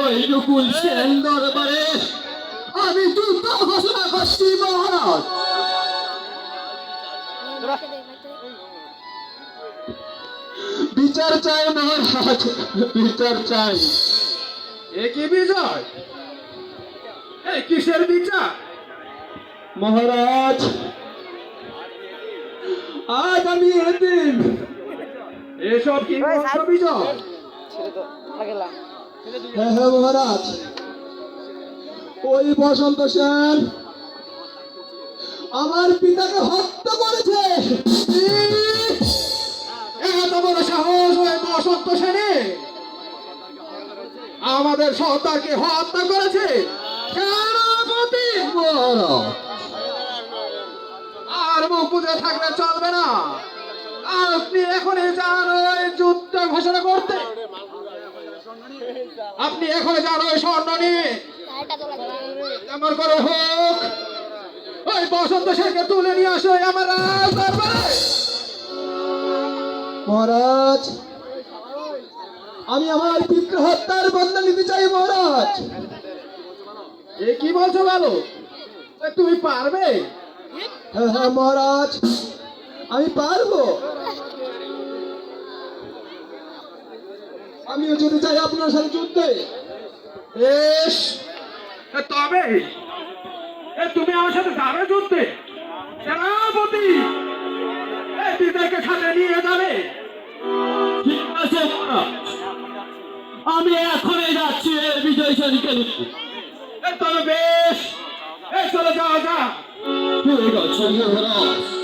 ওই নকুল সেন দরবারে আমি ঘোষণা করছি মহারাজ। বিচার চাই মহারাজ বিচার চাই। এ কি বিজয়? এই কিসের বিচার? মহারাজ আজ আমি এদিন এসব কি বিজয়? হ্যাঁ হ্যাঁ মহারাজ। ওই বসন্ত সেন আমার পিতাকে হত্যা করেছে। এত বড় সাহস ওই বসন্ত সেনে আমাদের সর্দারকে হত্যা করেছে। আর মুখ বুঝে থাকলে চলবে না। আপনি এখনই যান ওই যুদ্ধ ঘোষণা করতে আপনি এখনই যান ওই স্বর্ণ নিয়ে আমার করে হোক। ওই বসন্ত সেনকে তুলে নিয়ে আসো আমার রাজ মহারাজ, আমি আমার পিতৃ হত্যার বদলা নিতে চাই মহারাজ। এ কি বলছো ভালো তুমি পারবে? হ্যাঁ হ্যাঁ মহারাজ, আমি পারব। আমিও যেতে চাই আপনার সাথে যুদ্ধে। বেশ এ তবে? এ তুমি আমার সাথে যাবে যুদ্ধে? সেনাপতি! বিজয়কে সাথে নিয়ে যাবে? ঠিক আছে আমি এখনই যাচ্ছি বিজয় সেনকে নিতে তবে বেশ চলে যাওয়া যা ঠিক আছে